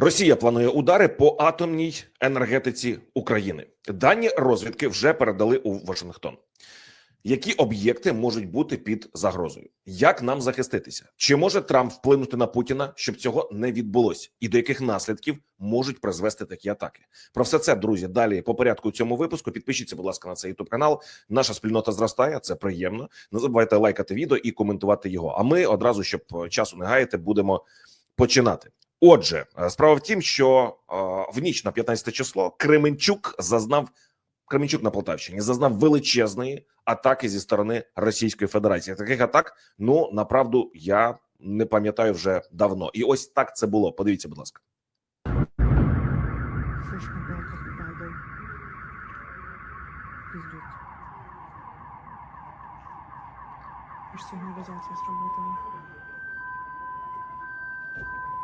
Росія планує удари по атомній енергетиці України. Дані розвідки вже передали у Вашингтон. Які об'єкти можуть бути під загрозою? Як нам захиститися? Чи може Трамп вплинути на Путіна, щоб цього не відбулося? І до яких наслідків можуть призвести такі атаки? Про все це, друзі, далі по порядку цьому випуску. Підпишіться, будь ласка, на цей youtube канал. Наша спільнота зростає. Це приємно. Не забувайте лайкати відео і коментувати його. А ми одразу, щоб часу не гаяти, будемо починати. Отже, е, справа в тім, що е, в ніч на 15 число Кременчук зазнав Кременчук на Полтавщині зазнав величезної атаки зі сторони Російської Федерації. Таких атак, ну направду, я не пам'ятаю вже давно. І ось так це було. Подивіться, будь ласка. Как падал. Пиздец.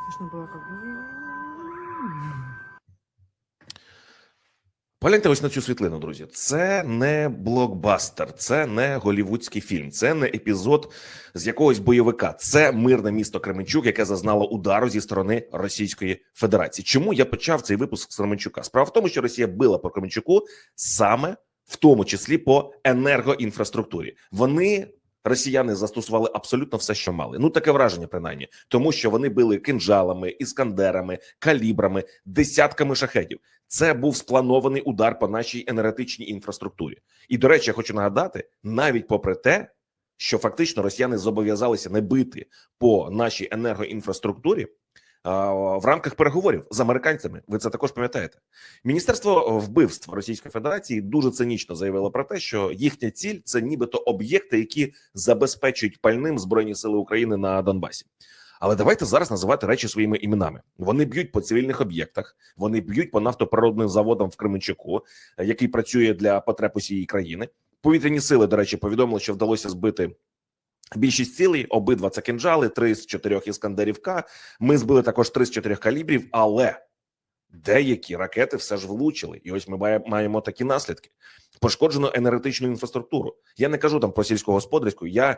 Слышно было, как... Погляньте ось на цю світлину, друзі. Це не блокбастер, це не голівудський фільм, це не епізод з якогось бойовика. Це мирне місто Кременчук, яке зазнало удару зі сторони Російської Федерації. Чому я почав цей випуск з Кременчука? Справа в тому, що Росія била по Кременчуку саме в тому числі по енергоінфраструктурі. Вони. Росіяни застосували абсолютно все, що мали. Ну таке враження, принаймні, тому що вони били кинжалами, іскандерами, калібрами, десятками шахетів. Це був спланований удар по нашій енергетичній інфраструктурі. І до речі, я хочу нагадати, навіть попри те, що фактично росіяни зобов'язалися не бити по нашій енергоінфраструктурі в рамках переговорів з американцями. Ви це також пам'ятаєте. Міністерство вбивств Російської Федерації дуже цинічно заявило про те, що їхня ціль це нібито об'єкти, які забезпечують пальним збройні сили України на Донбасі. Але давайте зараз називати речі своїми іменами. Вони б'ють по цивільних об'єктах, вони б'ють по нафтоприродним заводам в Кременчуку, е, який працює для потреб усієї країни. Повітряні сили, до речі, повідомили, що вдалося збити більшість цілей. Обидва це кинжали, три з чотирьох іскандерів К. Ми збили також три з чотирьох калібрів, але деякі ракети все ж влучили, і ось ми маємо такі наслідки: пошкоджено енергетичну інфраструктуру. Я не кажу там про сільськогосподарську. Я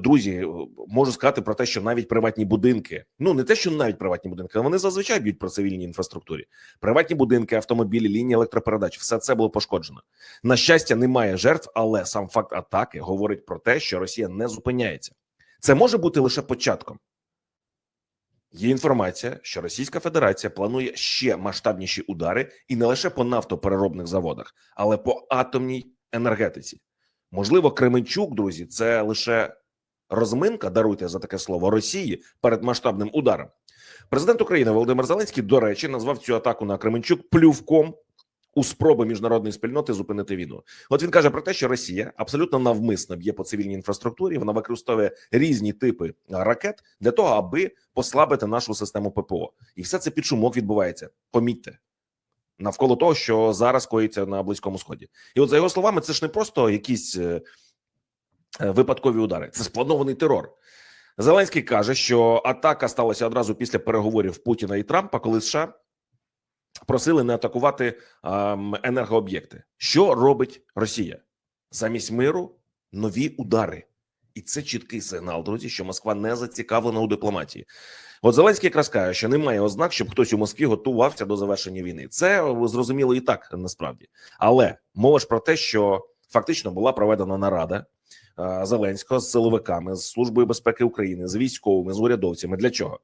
друзі можу сказати про те, що навіть приватні будинки, ну не те, що навіть приватні будинки, а вони зазвичай б'ють про цивільній інфраструктурі. Приватні будинки, автомобілі, лінії електропередач, все це було пошкоджено. На щастя, немає жертв, але сам факт атаки говорить про те, що Росія не зупиняється. Це може бути лише початком. Є інформація, що Російська Федерація планує ще масштабніші удари і не лише по нафтопереробних заводах, але по атомній енергетиці. Можливо, Кременчук, друзі, це лише розминка, даруйте за таке слово Росії перед масштабним ударом. Президент України Володимир Зеленський, до речі, назвав цю атаку на Кременчук плювком у спроби міжнародної спільноти зупинити війну. От він каже про те, що Росія абсолютно навмисно б'є по цивільній інфраструктурі. Вона використовує різні типи ракет для того, аби послабити нашу систему ППО, і все це під шумок відбувається. Помітьте навколо того, що зараз коїться на близькому сході, і от за його словами, це ж не просто якісь е, е, випадкові удари, це спланований терор. Зеленський каже, що атака сталася одразу після переговорів Путіна і Трампа, коли США просили не атакувати ем, енергооб'єкти. Що робить Росія замість миру? Нові удари, і це чіткий сигнал, друзі, що Москва не зацікавлена у дипломатії. От Зеленський якраз каже, що немає ознак, щоб хтось у Москві готувався до завершення війни. Це е, зрозуміло і так насправді, але мова ж про те, що фактично була проведена нарада е, Зеленського з силовиками, з службою безпеки України, з військовими, з урядовцями. Для чого?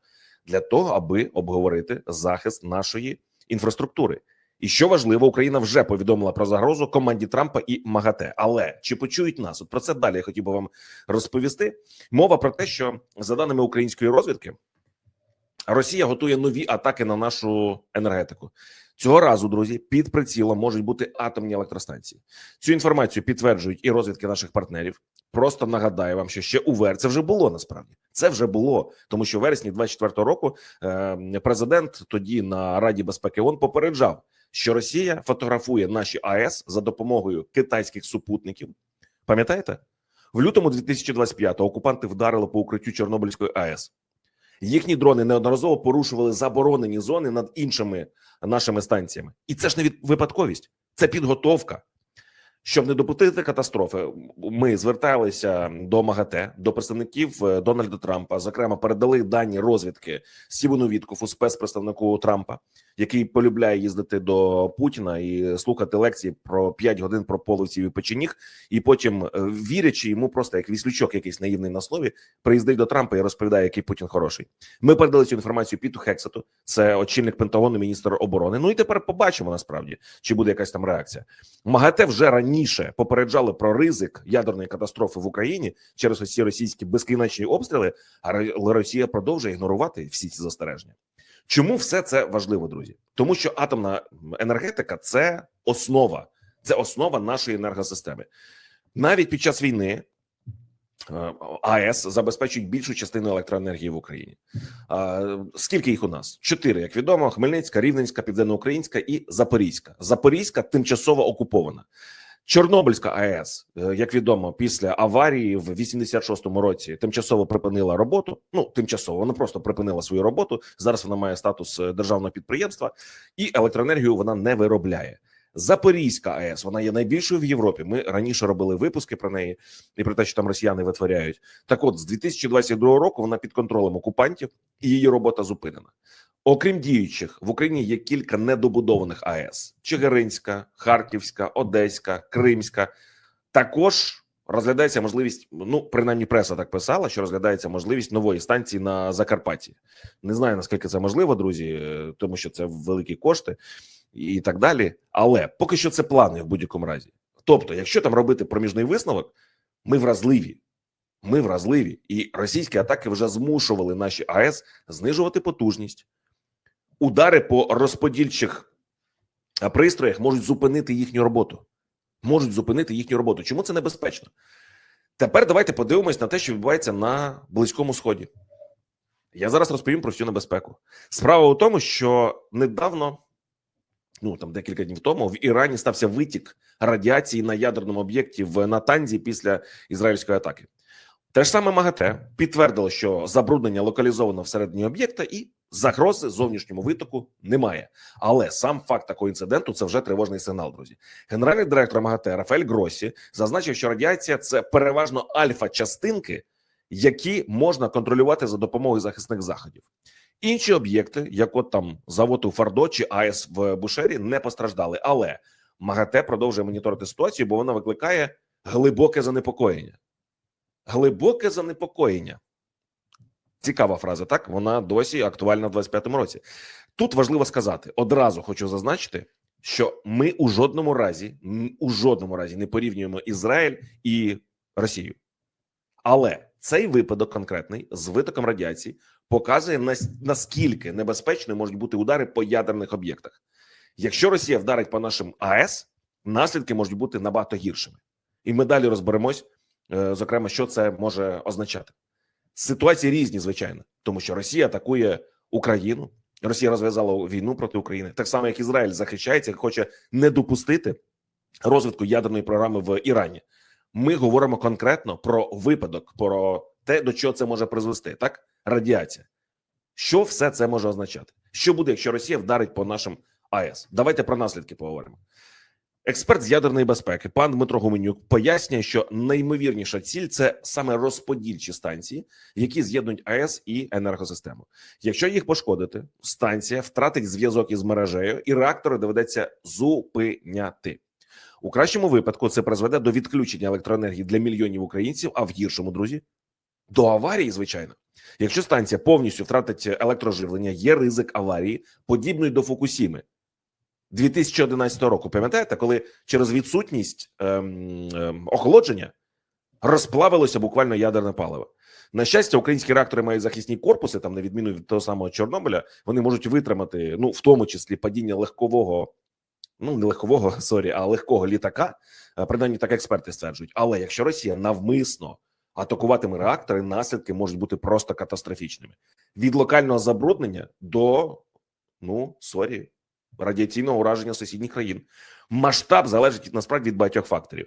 Для того, аби обговорити захист нашої інфраструктури. І що важливо, Україна вже повідомила про загрозу команді Трампа і МАГАТЕ. Але чи почують нас? От про це далі я хотів би вам розповісти. Мова про те, що за даними української розвідки, Росія готує нові атаки на нашу енергетику. Цього разу, друзі, під прицілом можуть бути атомні електростанції. Цю інформацію підтверджують і розвідки наших партнерів. Просто нагадаю вам, що ще у вер це вже було насправді. Це вже було, тому що в вересні 24-го року е, президент тоді на Раді безпеки ООН попереджав, що Росія фотографує наші АЕС за допомогою китайських супутників. Пам'ятаєте? В лютому 2025-го окупанти вдарили по укриттю Чорнобильської АЕС. Їхні дрони неодноразово порушували заборонені зони над іншими нашими станціями, і це ж не від випадковість, це підготовка. Щоб не допустити катастрофи, ми зверталися до МАГАТЕ, до представників е, Дональда Трампа. Зокрема, передали дані розвідки Стівену Віткофу, спецпредставнику Трампа, який полюбляє їздити до Путіна і слухати лекції про 5 годин про половців і печеніг, і потім, е, вірячи йому, просто як віслючок, якийсь наївний на слові, приїздить до Трампа і розповідає, який Путін хороший. Ми передали цю інформацію Піту Хексету, це очільник Пентагону, міністр оборони. Ну і тепер побачимо насправді, чи буде якась там реакція. МАГАТЕ вже раніше попереджали про ризик ядерної катастрофи в Україні через ці російські безкінечні обстріли, але Росія продовжує ігнорувати всі ці застереження. Чому все це важливо, друзі? Тому що атомна енергетика це основа, це основа нашої енергосистеми. Навіть під час війни е, АЕС забезпечують більшу частину електроенергії в Україні. Скільки їх у нас? Чотири, як відомо: Хмельницька, Рівненська, Південноукраїнська і Запорізька. Запорізька тимчасово окупована. Чорнобильська АЕС, е, як відомо, після аварії в 86-му році тимчасово припинила роботу. Ну тимчасово вона просто припинила свою роботу. Зараз вона має статус е, державного підприємства, і електроенергію вона не виробляє. Запорізька АЕС вона є найбільшою в Європі. Ми раніше робили випуски про неї і про те, що там росіяни витворяють. Так, от з 2022 року вона під контролем окупантів, і її робота зупинена. Окрім діючих, в Україні є кілька недобудованих АЕС: Чигиринська, Харківська, Одеська, Кримська. Також розглядається можливість. Ну, принаймні, преса так писала, що розглядається можливість нової станції на Закарпатті. Не знаю наскільки це можливо, друзі, е, тому що це великі кошти і так далі. Але поки що це плани в будь-якому разі. Тобто, якщо там робити проміжний висновок, ми вразливі. Ми вразливі, і російські атаки вже змушували наші АЕС знижувати потужність. Удари по розподільчих пристроях можуть зупинити їхню роботу. Можуть зупинити їхню роботу. Чому це небезпечно? Тепер давайте подивимось на те, що відбувається на Близькому Сході. Я зараз розповім про всю небезпеку. Справа у тому, що недавно, ну там декілька днів тому, в Ірані стався витік радіації на ядерному об'єкті в Натанзі після ізраїльської атаки. Те ж саме МАГАТЕ підтвердило, що забруднення локалізовано всередині об'єкта і загрози зовнішньому витоку немає. Але сам факт такого інциденту це вже тривожний сигнал. Друзі, генеральний директор МАГАТЕ Рафаель Гросі зазначив, що радіація це переважно альфа-частинки, які можна контролювати за допомогою захисних заходів. Інші об'єкти, як от там завод у Фардо чи АЕС в Бушері, не постраждали. Але МАГАТЕ продовжує моніторити ситуацію, бо вона викликає глибоке занепокоєння. Глибоке занепокоєння. Цікава фраза, так вона досі актуальна в 25-му році. Тут важливо сказати одразу, хочу зазначити, що ми у жодному разі, у жодному разі не порівнюємо Ізраїль і Росію. Але цей випадок конкретний з витоком радіації показує нас- наскільки небезпечними можуть бути удари по ядерних об'єктах. Якщо Росія вдарить по нашим АЕС, наслідки можуть бути набагато гіршими, і ми далі розберемось, е, зокрема, що це може означати. Ситуації різні, звичайно, тому що Росія атакує Україну. Росія розв'язала війну проти України, так само як Ізраїль захищається, хоче не допустити розвитку ядерної програми в Ірані. Ми говоримо конкретно про випадок, про те, до чого це може призвести. Так, радіація. Що все це може означати? Що буде, якщо Росія вдарить по нашим АЕС? Давайте про наслідки поговоримо. Експерт з ядерної безпеки, пан Дмитро Гуменюк, пояснює, що найімовірніша ціль це саме розподільчі станції, які з'єднують АЕС і енергосистему. Якщо їх пошкодити, станція втратить зв'язок із мережею, і реактори доведеться зупиняти. У кращому випадку це призведе до відключення електроенергії для мільйонів українців, а в гіршому, друзі, до аварії, звичайно. Якщо станція повністю втратить електроживлення, є ризик аварії, подібної до Фукусіми 2011 року. Пам'ятаєте, коли через відсутність ем, ем, охолодження розплавилося буквально ядерне паливо. На щастя, українські реактори мають захисні корпуси, там, на відміну від того самого Чорнобиля, вони можуть витримати, ну, в тому числі падіння легкового, ну не легкового, сорі, а легкого літака. Е, Принаймні так експерти стверджують. Але якщо Росія навмисно атакуватиме реактори, наслідки можуть бути просто катастрофічними. Від локального забруднення до ну сорі, радіаційного ураження сусідніх країн. Масштаб залежить насправді від багатьох факторів: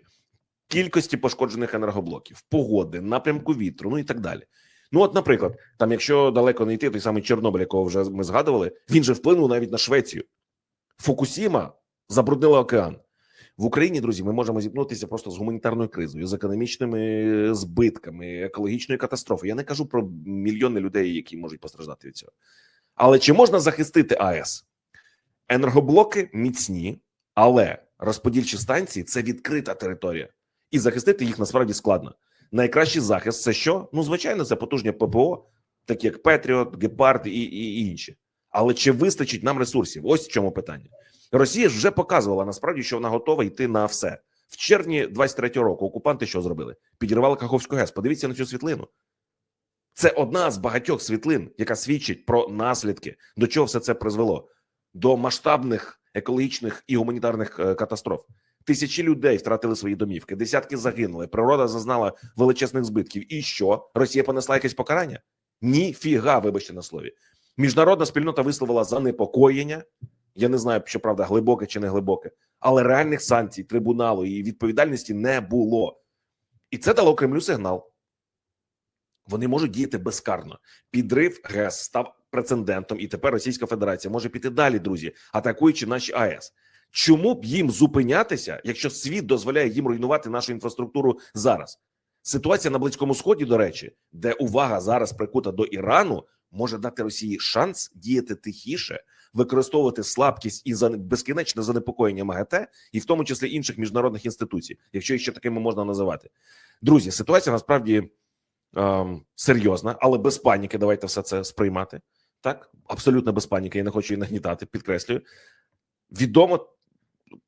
кількості пошкоджених енергоблоків, погоди, напрямку вітру, ну і так далі. Ну, от, наприклад, там, якщо далеко не йти, той самий Чорнобиль, якого вже ми згадували, він же вплинув навіть на Швецію. Фукусіма забруднила океан. В Україні, друзі, ми можемо зіткнутися просто з гуманітарною кризою, з економічними збитками, екологічною катастрофою. Я не кажу про мільйони людей, які можуть постраждати від цього. Але чи можна захистити АЕС? Енергоблоки міцні, але розподільчі станції це відкрита територія, і захистити їх насправді складно. Найкращий захист це що? Ну, звичайно, це потужні ППО, такі як Петріот, Гепард і, і, інші. Але чи вистачить нам ресурсів? Ось в чому питання. Росія ж вже показувала насправді, що вона готова йти на все. В червні 23-го року окупанти що зробили? Підірвали Каховську ГЕС. Подивіться на цю світлину. Це одна з багатьох світлин, яка свідчить про наслідки, до чого все це призвело до масштабних екологічних і гуманітарних е, катастроф. Тисячі людей втратили свої домівки, десятки загинули. Природа зазнала величезних збитків. І що Росія понесла якесь покарання? Ніфіга, вибачте на слові. Міжнародна спільнота висловила занепокоєння. Я не знаю, що правда, глибоке чи не глибоке, але реальних санкцій, трибуналу і відповідальності не було. І це дало Кремлю сигнал. Вони можуть діяти безкарно. Підрив ГЕС став прецедентом, і тепер Російська Федерація може піти далі, друзі, атакуючи наші АЕС. Чому б їм зупинятися, якщо світ дозволяє їм руйнувати нашу інфраструктуру зараз? Ситуація на Близькому Сході, до речі, де увага зараз прикута до Ірану, може дати Росії шанс діяти тихіше, використовувати слабкість і безкінечне занепокоєння МАГАТЕ, і в тому числі інших міжнародних інституцій, якщо їх ще такими можна називати. Друзі, ситуація насправді ем, серйозна, але без паніки. Давайте все це сприймати. Так, абсолютно без паніки. Я не хочу її нагнітати. Підкреслюю. Відомо,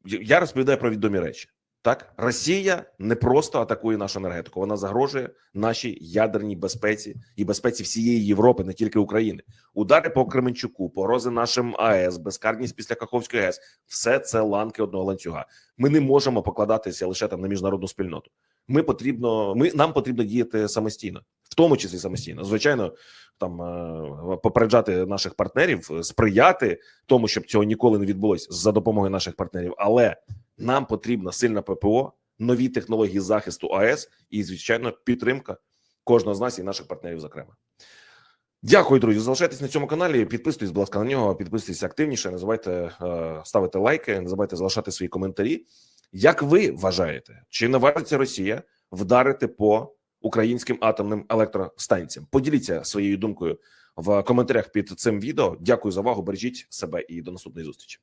я розповідаю про відомі речі. Так, Росія не просто атакує нашу енергетику, вона загрожує нашій ядерній безпеці і безпеці всієї Європи, не тільки України. Удари по Кременчуку, погрози нашим АЕС, безкарність після Каховської АЕС все це ланки одного ланцюга. Ми не можемо покладатися лише там на міжнародну спільноту. Ми потрібно, ми нам потрібно діяти самостійно, в тому числі самостійно. Звичайно, там е, попереджати наших партнерів, е, сприяти тому, щоб цього ніколи не відбулось за допомогою наших партнерів. Але нам потрібна сильна ППО, нові технології захисту АЕС і, звичайно, підтримка кожного з нас і наших партнерів. Зокрема, дякую, друзі. Залишайтесь на цьому каналі. Підписуйтесь, будь ласка, на нього. Підписуйтесь активніше. Не забувайте е, ставити лайки, не забувайте залишати свої коментарі. Як ви вважаєте, чи наважиться Росія вдарити по українським атомним електростанціям? Поділіться своєю думкою в коментарях під цим відео. Дякую за увагу. Бережіть себе і до наступної зустрічі.